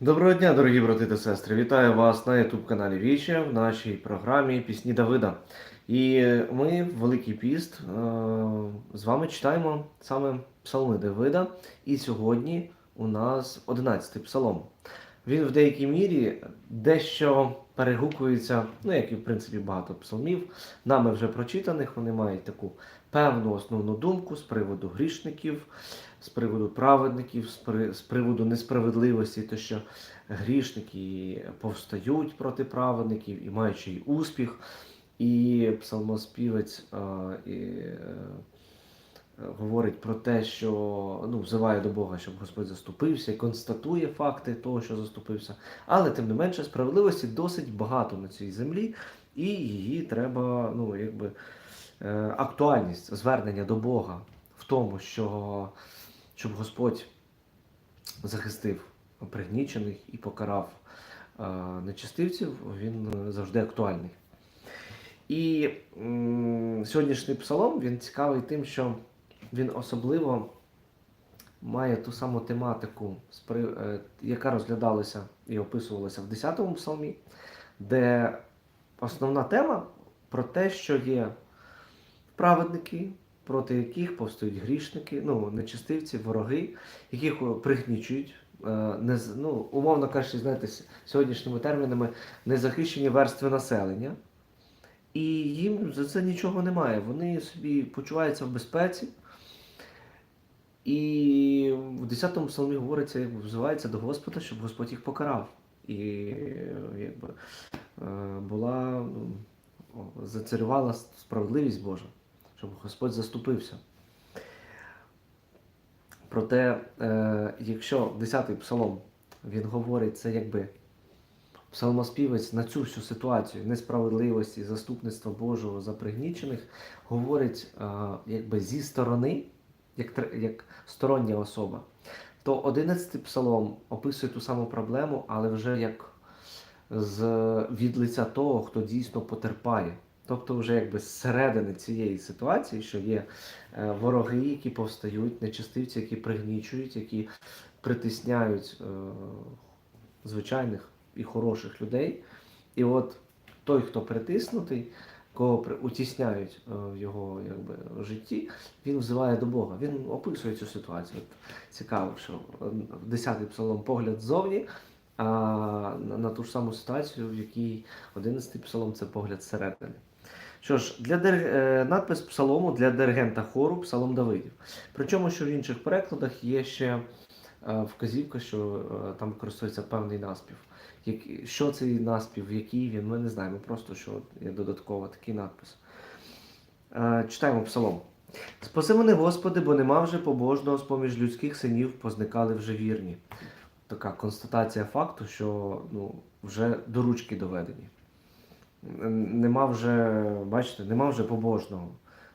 Доброго дня, дорогі брати та сестри! Вітаю вас на youtube каналі Віче в нашій програмі Пісні Давида. І ми Великий Піст е, з вами читаємо саме Псалми Давида. І сьогодні у нас 11-й псалом. Він в деякій мірі дещо перегукується, ну як і в принципі багато псалмів, нами вже прочитаних. Вони мають таку певну основну думку з приводу грішників, з приводу праведників, з приводу несправедливості, то що грішники повстають проти праведників і ще й успіх. І псалмоспівець а, і, е, говорить про те, що ну, взиває до Бога, щоб Господь заступився і констатує факти того, що заступився. Але тим не менше, справедливості досить багато на цій землі, і її треба, ну, якби актуальність звернення до Бога в тому, що щоб Господь захистив пригнічених і покарав е, нечистивців, він е, завжди актуальний. І м, сьогоднішній псалом він цікавий тим, що він особливо має ту саму тематику, е, яка розглядалася і описувалася в 10-му псалмі, де основна тема про те, що є праведники, проти яких повстають грішники, ну, нечистивці, вороги, яких пригнічують. е, Не, ну, умовно кажучи, знаєте, сьогоднішніми термінами незахищені верстви населення. І їм за це нічого немає. Вони собі почуваються в безпеці. І в 10-му псалмі говориться, якби взивається до Господа, щоб Господь їх покарав. І е, якби е, була, ну, зацарювала справедливість Божа, щоб Господь заступився. Проте, е, якщо 10-й псалом він говорить це якби псалмоспівець на цю всю ситуацію несправедливості, заступництва Божого за пригнічених, говорить е, якби зі сторони, як, як стороння особа, то 11-й псалом описує ту саму проблему, але вже як з від лиця того, хто дійсно потерпає. Тобто, вже якби зсередини цієї ситуації, що є е, вороги, які повстають, нечистивці, які пригнічують, які притисняють е, звичайних і хороших людей. І от той, хто притиснутий, кого утісняють е, в його якби, житті, він взиває до Бога. Він описує цю ситуацію. От, цікаво, що е, 10-й псалом погляд ззовні, а на ту ж саму ситуацію, в якій 11-й псалом це погляд зсередини. Що ж, для дир... е, надпис псалому для диригента хору Псалом Давидів. Причому, що в інших перекладах є ще е, вказівка, що е, там використовується певний наспів. Що цей наспів, який він, ми не знаємо. Просто що є додатково такий надпис. Читаємо псалом. Спаси мене, Господи, бо нема вже побожного з-поміж людських синів, позникали вже вірні. Така констатація факту, що ну, вже до ручки доведені. Нема вже, бачите, нема вже побожного.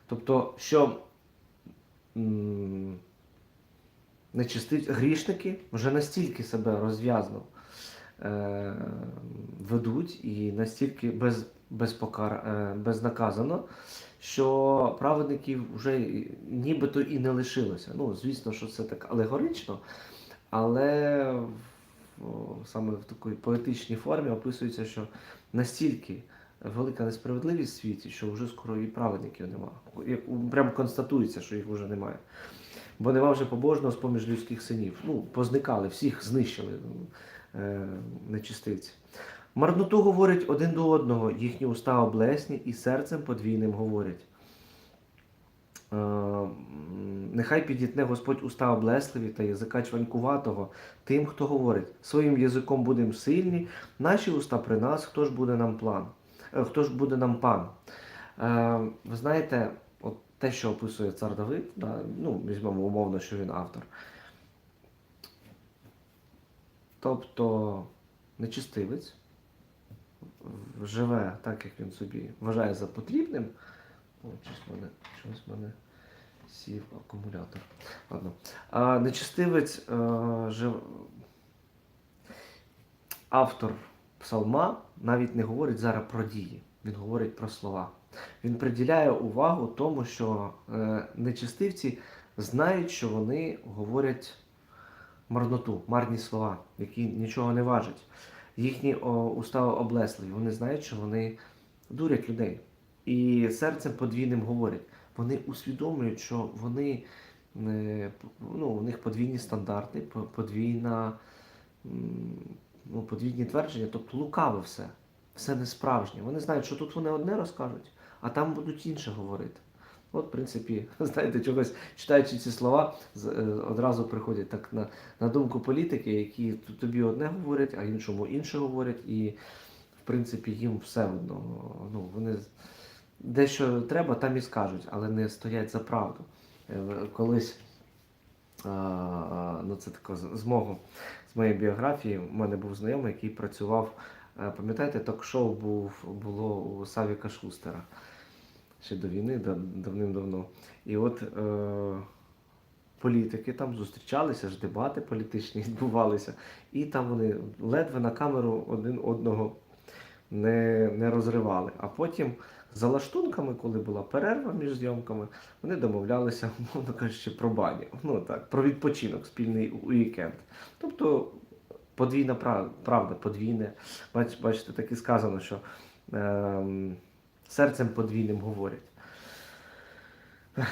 Тобто, що нечисти... грішники вже настільки себе розв'язно е, ведуть і настільки без, безпокар... е, безнаказано, що праведників вже нібито і не лишилося. Ну, звісно, що це так алегорично, але саме в такій поетичній формі описується, що настільки велика несправедливість в світі, що вже скоро і праведників нема. Як прям констатується, що їх вже немає. Бо нема вже побожного з поміж людських синів. Ну, позникали, всіх знищили е, нечистивці. Марноту говорять один до одного, їхні уста облесні і серцем подвійним говорять. Е, Нехай підітне Господь уста облесливі та язика чванькуватого тим, хто говорить, своїм язиком будемо сильні, наші уста при нас, хто ж буде нам план, Е, хто ж буде нам пан. Е, Ви знаєте, от те, що описує цар Давид, да, ну, візьмемо умовно, що він автор. Тобто нечистивець живе так, як він собі вважає за потрібним. О, щось мене, щось мене сів акумулятор. Ладно. А, нечистивець е, жив... автор псалма навіть не говорить зараз про дії, він говорить про слова. Він приділяє увагу тому, що е, нечистивці знають, що вони говорять марноту, марні слова, які нічого не важать. Їхні о, уста облесливі. Вони знають, що вони дурять людей. І серцем подвійним говорять. Вони усвідомлюють, що вони е, ну, у них подвійні стандарти, подвійна, ну, подвійні твердження, тобто лукаве все, все не справжнє. Вони знають, що тут вони одне розкажуть, а там будуть інше говорити. От, в принципі, знаєте, чогось читаючи ці слова, е, одразу приходять так на, на думку політики, які тобі одне говорять, а іншому інше говорять, і в принципі їм все одно. Ну, вони дещо треба, там і скажуть, але не стоять за правду. Е, Колись, ну це тако з мого, з моєї біографії, у мене був знайомий, який працював, е, пам'ятаєте, ток-шоу був, було у Савіка Шустера ще до війни, давним-давно. І от е, політики там зустрічалися, ж дебати політичні відбувалися, і там вони ледве на камеру один одного не, не розривали. А потім за лаштунками, коли була перерва між зйомками, вони домовлялися, мовно кажучи, про баню. Ну так, про відпочинок, спільний уікенд. Тобто подвійна правда, подвійне. Бач, бачите, так і сказано, що ем, серцем подвійним говорять.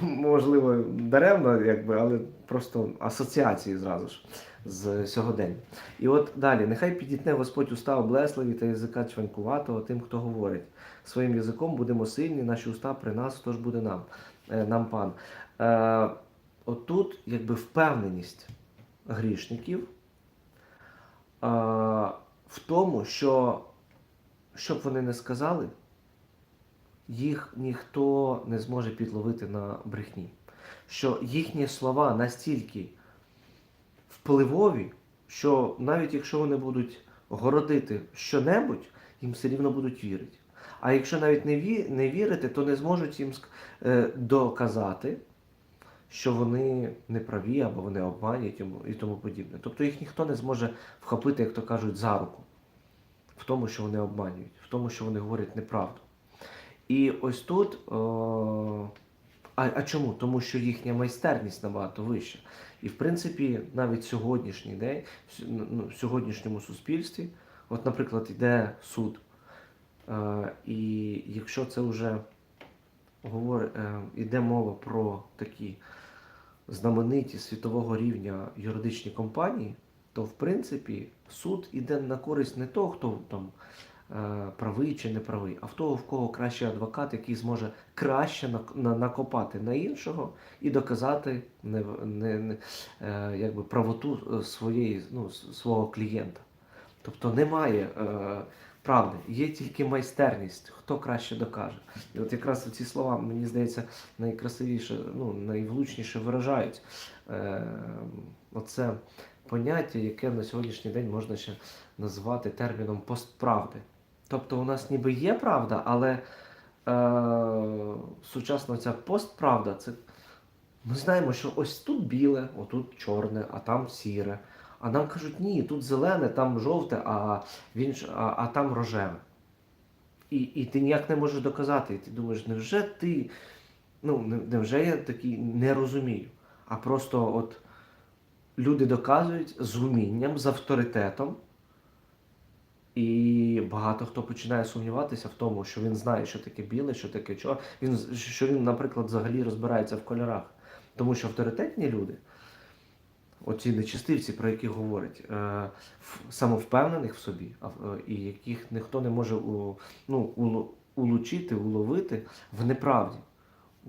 Можливо, даремно, якби, але просто асоціації зразу ж з сьогодення. І от далі, нехай підітне Господь уста облесливі та язика чванькуватого тим, хто говорить. Своїм язиком будемо сильні, наші уста при нас, хто ж буде нам, е, нам пан. Е, отут, якби впевненість грішників е, в тому, що що б вони не сказали, їх ніхто не зможе підловити на брехні. Що їхні слова настільки впливові, що навіть якщо вони будуть городити щонебудь, їм все рівно будуть вірити. А якщо навіть не, ві, не вірити, то не зможуть їм е, доказати, що вони не праві або вони обманюють і тому подібне. Тобто їх ніхто не зможе вхопити, як то кажуть, за руку в тому, що вони обманюють, в тому, що вони говорять неправду. І ось тут. О, а, а чому? Тому що їхня майстерність набагато вища. І в принципі, навіть сьогоднішній день, в ну, в сьогоднішньому суспільстві, от, наприклад, йде суд. Е, і якщо це вже говорить, е, йде мова про такі знамениті світового рівня юридичні компанії, то в принципі суд іде на користь не того, хто там е, правий чи не правий, а в того, в кого кращий адвокат, який зможе краще накопати на іншого і доказати не, не, не, якби правоту своєї, ну, свого клієнта. Тобто немає правди, є тільки майстерність, хто краще докаже. І от якраз ці слова, мені здається, найкрасивіше, ну, найвлучніше виражають е, оце поняття, яке на сьогоднішній день можна ще назвати терміном постправди. Тобто у нас ніби є правда, але е, сучасна ця постправда це ми знаємо, що ось тут біле, отут чорне, а там сіре. А нам кажуть, ні, тут зелене, там жовте, а, він, а, а там рожеве. І, і ти ніяк не можеш доказати. І ти думаєш, невже ти, ну, невже я такий не розумію? А просто от люди доказують з умінням, з авторитетом. І багато хто починає сумніватися в тому, що він знає, що таке біле, що таке чорне. Він, що він, наприклад, взагалі розбирається в кольорах. Тому що авторитетні люди, оці нечистивці, про яких говорять, е, самовпевнених в собі, е, і яких ніхто не може ну, улу- улучити, уловити в неправді.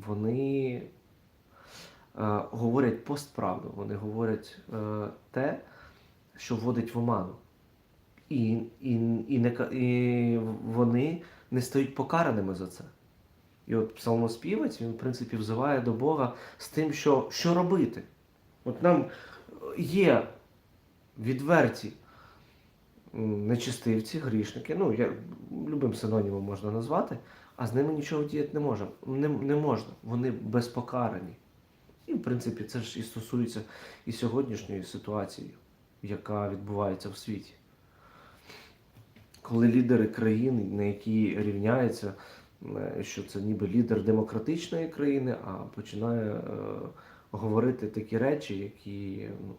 Вони е, говорять постправду, вони говорять те, що вводить в оману. І, і, і, не, і вони не стають покараними за це. І от псалмоспівець, він, в принципі, взиває до Бога з тим, що, що робити. От нам є відверті нечистивці, грішники, ну, я, любим синонімом можна назвати, а з ними нічого діяти не можна. Не, не можна. Вони безпокарані. І, в принципі, це ж і стосується і сьогоднішньої ситуації, яка відбувається в світі. Коли лідери країн, на які рівняється, е, що це ніби лідер демократичної країни, а починає е, говорити такі речі, які ну,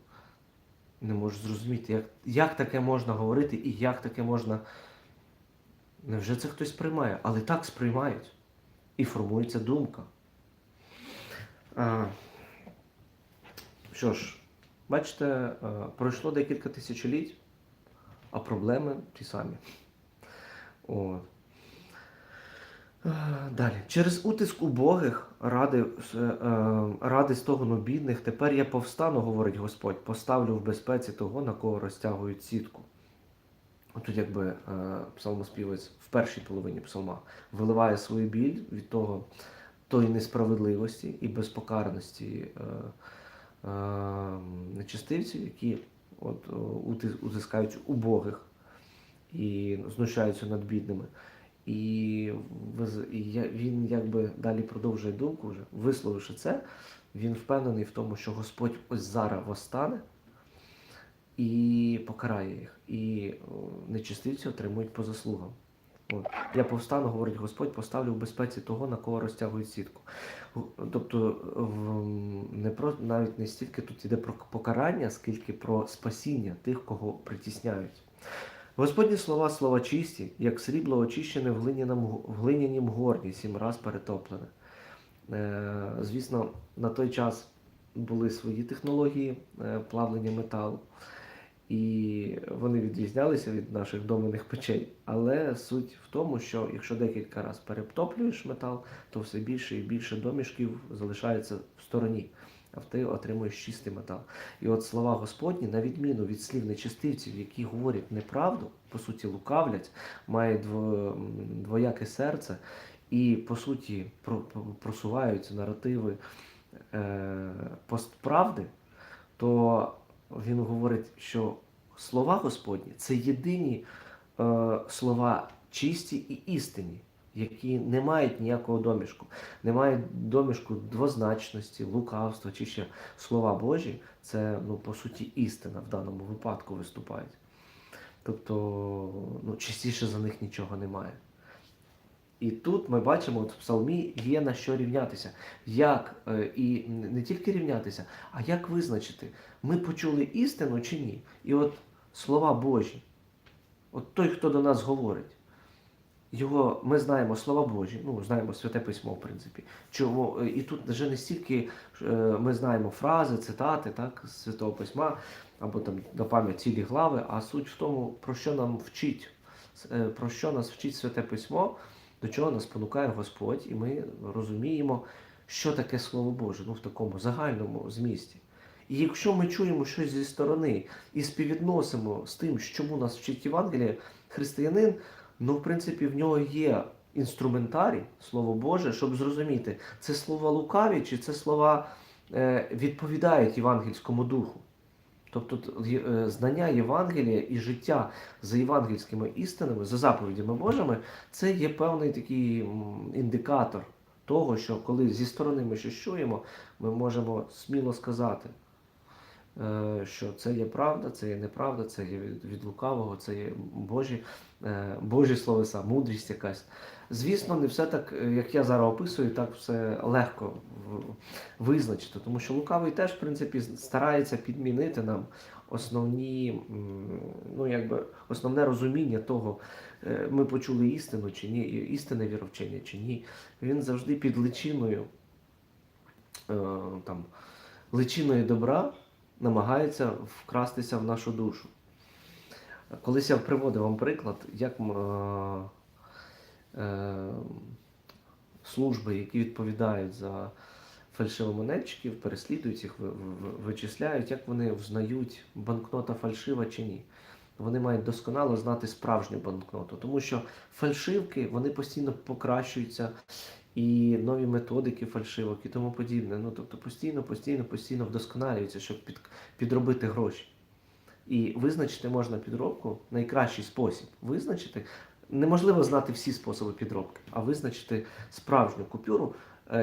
не можу зрозуміти, як, як таке можна говорити і як таке можна. Невже це хтось приймає? Але так сприймають. І формується думка. А, що ж, бачите, е, пройшло декілька тисячоліть, а проблеми ті самі. От. Е, Далі. Через утиск убогих ради, е, е, ради стогону бідних, тепер я повстану, говорить Господь, поставлю в безпеці того, на кого розтягують сітку. Тут якби псалмоспівець в першій половині псалма виливає свою біль від того, тої несправедливості і безпокарності нечистивців, які от, утискають убогих і знущаються над бідними. І, він якби далі продовжує думку вже, висловивши це, він впевнений в тому, що Господь ось зараз восстане і покарає їх. І нечистивці отримують по заслугам. От. Я повстану, говорить Господь, поставлю в безпеці того, на кого розтягують сітку. Тобто в- не про, навіть не стільки тут йде про покарання, скільки про спасіння тих, кого притісняють. Господні слова слова чисті, як срібло очищене в глинянім горні, сім раз перетоплене. Е, звісно, на той час були свої технології е, плавлення металу, і вони відрізнялися від наших доменних печей. Але суть в тому, що якщо декілька разів перетоплюєш метал, то все більше і більше домішків залишається в стороні, а ти отримуєш чистий метал. І от слова Господні, на відміну від слів нечистивців, які говорять неправду, по суті, лукавлять, мають дво- двояке серце і, по суті, про- про- просувають наративи е, постправди, то він говорить, що слова Господні це єдині е, слова чисті і істинні, які не мають ніякого домішку, не мають домішку двозначності, лукавства чи ще слова Божі, це ну, по суті істина в даному випадку виступають. Тобто, ну, частіше за них нічого немає. І тут ми бачимо, от в псалмі є на що рівнятися. Як е, і не тільки рівнятися, а як визначити, ми почули істину чи ні? І от слова Божі, от той, хто до нас говорить, його ми знаємо слова Божі, ну знаємо святе письмо, в принципі. Чому е, і тут вже не стільки е, ми знаємо фрази, цитати, так, з святого письма, або там на пам'ять цілі глави, а суть в тому, про що нам вчить, е, про що нас вчить святе письмо, до чого нас спонукає Господь, і ми розуміємо, що таке Слово Боже, ну в такому загальному змісті. І якщо ми чуємо щось зі сторони і співвідносимо з тим, чому нас вчить Євангеліє, християнин, ну, в принципі, в нього є інструментарій, Слово Боже, щоб зрозуміти, це слова лукаві чи це слова е, відповідають євангельському духу. Тобто е, знання Євангелія і життя за євангельськими істинами, за заповідями Божими, це є певний такий індикатор того, що коли зі сторони ми щось чуємо, ми можемо сміло сказати, що це є правда, це є неправда, це є від, лукавого, це є Божі, е, Божі словеса, мудрість якась. Звісно, не все так, е, як я зараз описую, так все легко визначити, тому що лукавий теж, в принципі, старається підмінити нам основні, ну якби основне розуміння того, е, ми почули істину чи ні, істинне віровчення чи ні. Він завжди під личиною е, там, личиною добра намагається вкрастися в нашу душу. Колись я приводив вам приклад, як е, е, служби, які відповідають за фальшивомонетчиків, переслідують їх, ви- ви- вичисляють, як вони взнають, банкнота фальшива чи ні. Вони мають досконало знати справжню банкноту, тому що фальшивки вони постійно покращуються, і нові методики фальшивок і тому подібне. Ну тобто постійно, постійно, постійно вдосконалюються, щоб під, підробити гроші. І визначити можна підробку найкращий спосіб. Визначити неможливо знати всі способи підробки, а визначити справжню купюру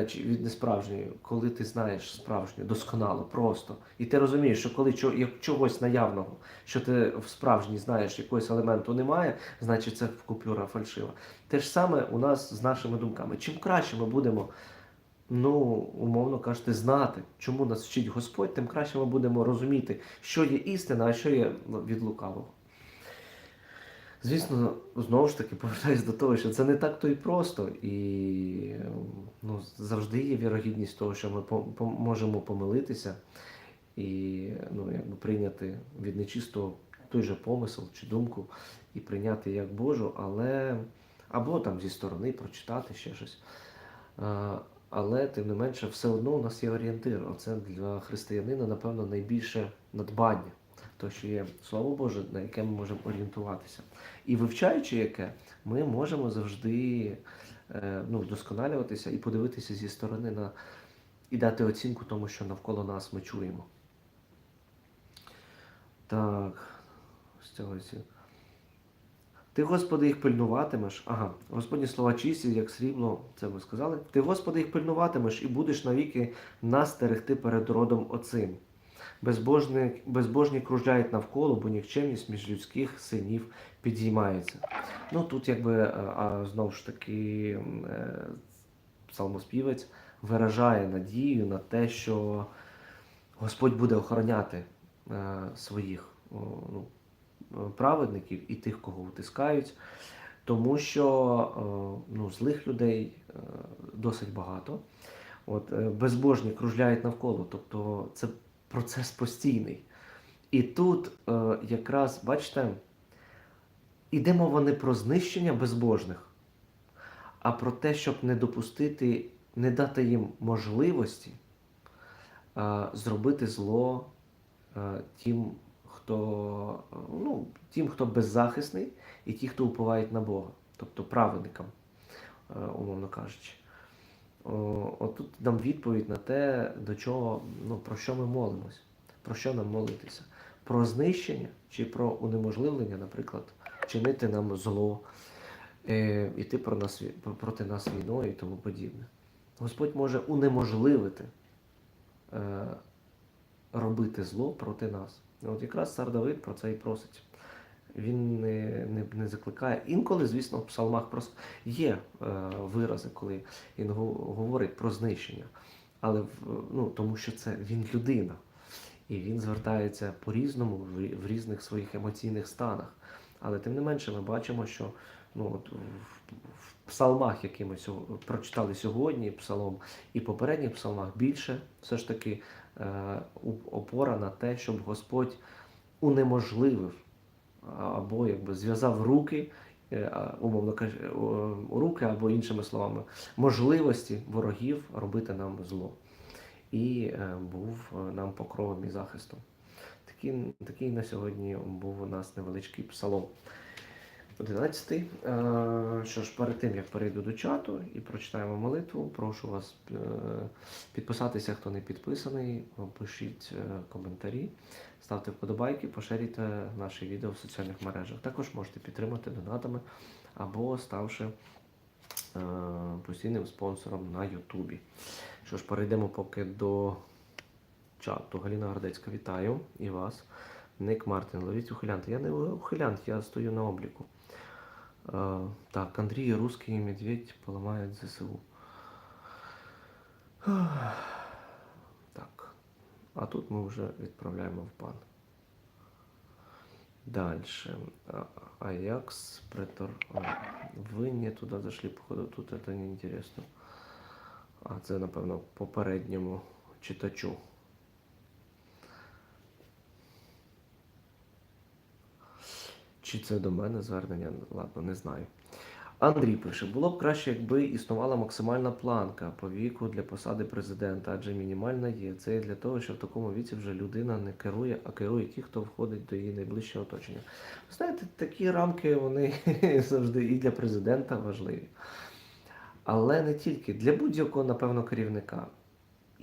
чи від несправжньої, коли ти знаєш справжню, досконало, просто. І ти розумієш, що коли чогось наявного, що ти в справжній знаєш, якогось елементу немає, значить це купюра фальшива. Те ж саме у нас з нашими думками. Чим краще ми будемо ну, умовно кажучи, знати, чому нас вчить Господь, тим краще ми будемо розуміти, що є істина, а що є від лукавого. Звісно, знову ж таки повертаюсь до того, що це не так то і просто, і ну, завжди є вірогідність того, що ми можемо помилитися і ну, якби прийняти від нечистого той же помисел чи думку і прийняти як Божу, але або там зі сторони прочитати ще щось. Але тим не менше, все одно у нас є орієнтир. Оце для християнина, напевно, найбільше надбання. То, що є Слово Боже, на яке ми можемо орієнтуватися. І вивчаючи яке, ми можемо завжди е, ну, вдосконалюватися і подивитися зі сторони на і дати оцінку тому, що навколо нас ми чуємо. Так, з цього. Ти, Господи, їх пильнуватимеш. Ага, Господні слова чисті, як срібло, це ви сказали. Ти, Господи, їх пильнуватимеш і будеш навіки нас стерегти перед родом оцим. Безбожні, безбожні кружляють навколо, бо нікчемність між людських синів підіймається. Ну тут, якби, е, знову ж таки, е, псалмоспівець виражає надію на те, що Господь буде охороняти е, своїх ну, праведників і тих, кого утискають, тому що ну, злих людей досить багато. От, безбожні кружляють навколо, тобто це процес постійний. І тут е, якраз, бачите, іде мова не про знищення безбожних, а про те, щоб не допустити, не дати їм можливості е, зробити зло е, тим, хто, ну, тим, хто беззахисний, і ті, хто уповають на Бога, тобто праведникам, е, умовно кажучи. Отут нам відповідь на те, до чого, ну, про що ми молимось, про що нам молитися. Про знищення чи про унеможливлення, наприклад, чинити нам зло, е, іти про нас, проти нас війною і тому подібне. Господь може унеможливити е, робити зло проти нас. От якраз цар Давид про це і просить. Він не, не, не закликає. Інколи, звісно, в псалмах просто є е, вирази, коли він говорить про знищення. Але ну, тому що це він людина. І він звертається по-різному в, в різних своїх емоційних станах. Але тим не менше ми бачимо, що ну, от в, псалмах, які ми прочитали сьогодні, псалом і попередніх псалмах більше все ж таки е, опора на те, щоб Господь унеможливив або якби зв'язав руки, е, умовно руки, або іншими словами, можливості ворогів робити нам зло. І е, був е, нам покровом і захистом. Такий, такий на сьогодні був у нас невеличкий псалом. 11. Е, Що ж, перед тим як перейду до чату і прочитаємо молитву, прошу вас підписатися, хто не підписаний, пишіть коментарі, ставте вподобайки, поширюйте наші відео в соціальних мережах. Також можете підтримати донатами або ставши е, постійним спонсором на Ютубі. Що ж, перейдемо поки до чату. Галіна Гордецька, вітаю і вас. Ник Мартин, ловіть ухилянт. Я не ухилянт, я стою на обліку. Е, так, Андрій, русський медведь поламають ЗСУ. А тут ми вже відправляємо в пан. Дальше. Аякс, претор. Вы не туда зашли, походу, тут это не интересно. А це, напевно, попередньому читачу. Чи це до мене звернення? Ладно, не знаю. Андрій пише: було б краще, якби існувала максимальна планка по віку для посади президента, адже мінімальна є. Це для того, що в такому віці вже людина не керує, а керує ті, хто входить до її найближчого оточення. Знаєте, такі рамки вони завжди і для президента важливі. Але не тільки для будь-якого, напевно, керівника.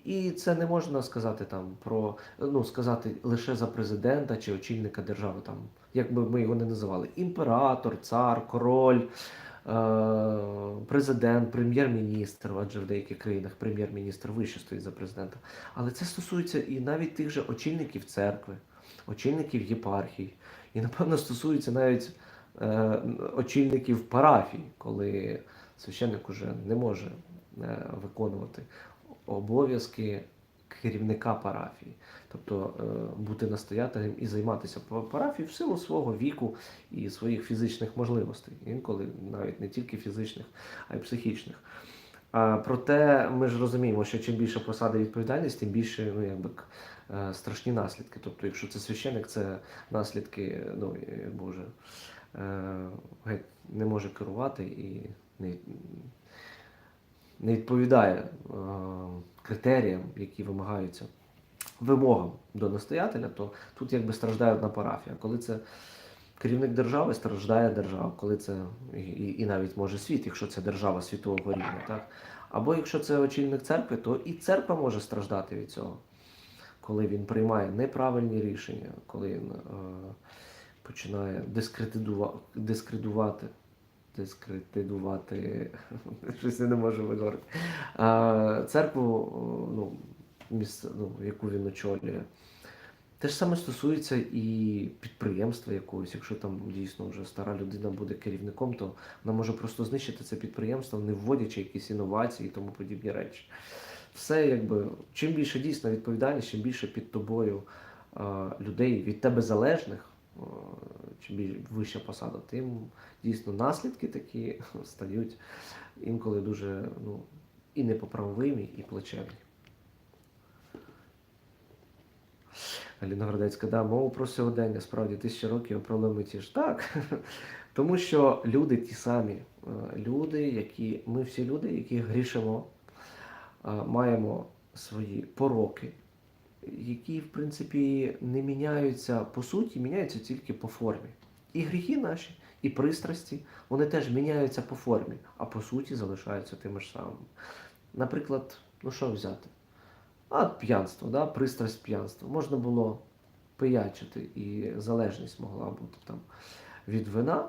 І це не можна сказати там про ну сказати лише за президента чи очільника держави, там як би ми його не називали: імператор, цар, король, президент, прем'єр-міністр, адже в деяких країнах прем'єр-міністр вище стоїть за президента. Але це стосується і навіть тих же очільників церкви, очільників єпархій, і напевно стосується навіть е- очільників парафій, коли священник уже не може е, виконувати обов'язки керівника парафії. Тобто е, бути настоятелем і займатися па- парафією в силу свого віку і своїх фізичних можливостей. Інколи навіть не тільки фізичних, а й психічних. Проте ми ж розуміємо, що чим більше посади відповідальність, тим більше ну, якби, е, страшні наслідки. Тобто, якщо це священик, це наслідки, ну, Боже, е, геть не може керувати і не, не відповідає критеріям, які вимагаються вимогам до настоятеля, то тут якби страждає одна парафія. Коли це керівник держави, страждає держава, коли це і, і навіть може світ, якщо це держава світового рівня, так? Або якщо це очільник церкви, то і церква може страждати від цього, коли він приймає неправильні рішення, коли він е, починає дискредитувати, дискредитувати, щось я не можу виговорити. Церкву, ну, місце, ну, яку він очолює. Те ж саме стосується і підприємства якогось. Якщо там дійсно вже стара людина буде керівником, то вона може просто знищити це підприємство, не вводячи якісь інновації і тому подібні речі. Все якби чим більше дійсно відповідальність, чим більше під тобою а, людей від тебе залежних, чим більш вища посада, тим дійсно наслідки такі стають інколи дуже ну, і непоправимі, і плачевні. Аліна Городецька, да, мову про сьогодення, справді тисяча років, проблеми ті ж. Так. Тому що люди ті самі, е, люди, які, ми всі люди, які грішимо, е, маємо свої пороки, які, в принципі, не міняються по суті, міняються тільки по формі. І гріхи наші, і пристрасті, вони теж міняються по формі, а по суті залишаються тими ж самими. Наприклад, ну що взяти? А п'янство, да? пристрасть п'янства. Можна було пиячити, і залежність могла бути там від вина.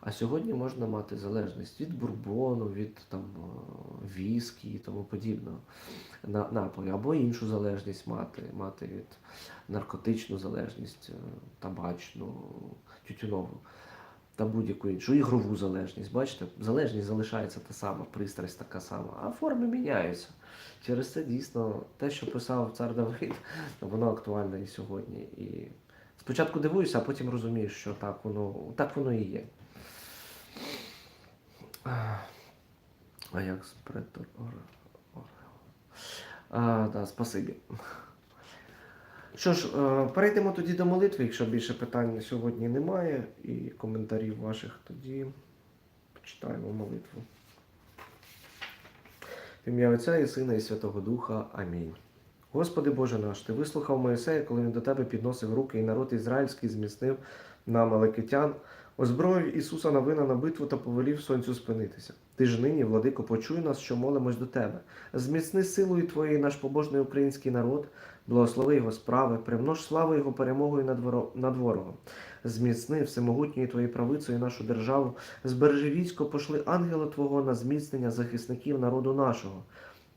А сьогодні можна мати залежність від бурбону, від там, е, віскі і тому подібного на, напою, або іншу залежність мати, мати від наркотичну залежність, е, табачну, тютюнову та будь-яку іншу ігрову залежність. Бачите, залежність залишається та сама, пристрасть така сама, а форми міняються. Через це дійсно те, що писав цар Давид, воно актуальне і сьогодні. І спочатку дивуюся, а потім розумію, що так воно, так воно і є. А як з претор... А, да, спасибі. Що ж, е, перейдемо тоді до молитви, якщо більше питань на сьогодні немає, і коментарів ваших, тоді почитаємо молитву. В ім'я Отця і Сина і Святого Духа. Амінь. Господи Боже наш, Ти вислухав Моїсея, коли він до Тебе підносив руки, і народ ізраїльський зміцнив на Маликитян, озброїв Ісуса на вина на битву та повелів сонцю спинитися. Ти ж нині, владико, почуй нас, що молимось до Тебе. Зміцни силою Твоєю наш побожний український народ, благослови його справи, примнож славу Його перемогою над воро- над ворогом. Зміцни всемогутньою Твоєю правицею нашу державу, збережи військо, пошли ангела Твого на зміцнення захисників народу нашого.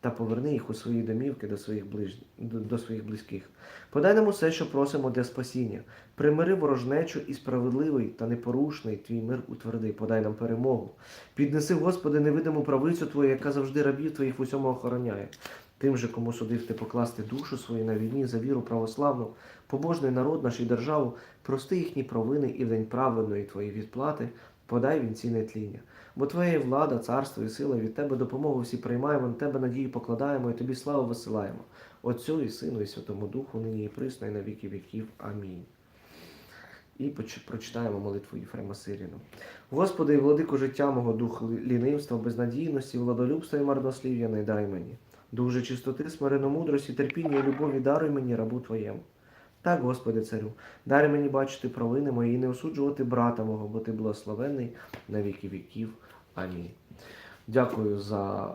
Та поверни їх у свої домівки до своїх, ближ... до своїх близьких. Подай нам усе, що просимо для спасіння. Примири ворожнечу і справедливий та непорушний твій мир утверди, подай нам перемогу. Піднеси, Господи, невидиму правицю Твою, яка завжди рабів Твоїх усьому охороняє. Тим же, кому судив ти покласти душу свою на війні за віру православну, побожний народ наш і державу, прости їхні провини і в день праведної Твої відплати, подай вінці нетління. Бо Твоя є влада, царство і сила, від Тебе допомогу всі приймаємо, на Тебе надію покладаємо і Тобі славу висилаємо. Отцю і Сину, і Святому Духу, нині і присно, і на віки віків. Амінь. І прочитаємо молитву Єфрема Сиріну. Господи, і владику життя мого, дух лінивства, безнадійності, владолюбства і марнослів'я не дай мені. Дух же чистоти, смирено мудрості, терпіння і любові даруй мені, рабу Твоєму. Так, Господи, царю, дай мені бачити провини мої і не осуджувати брата мого, бо ти благословений на віки віків. Амінь. Дякую за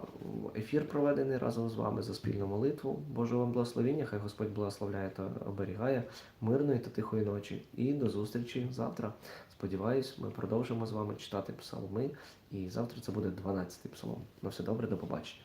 ефір, проведений разом з вами, за спільну молитву. Боже вам благословення, хай Господь благословляє та оберігає мирної та тихої ночі. І до зустрічі завтра. Сподіваюсь, ми продовжимо з вами читати псалми. І завтра це буде 12-й псалом. На все добре, до побачення.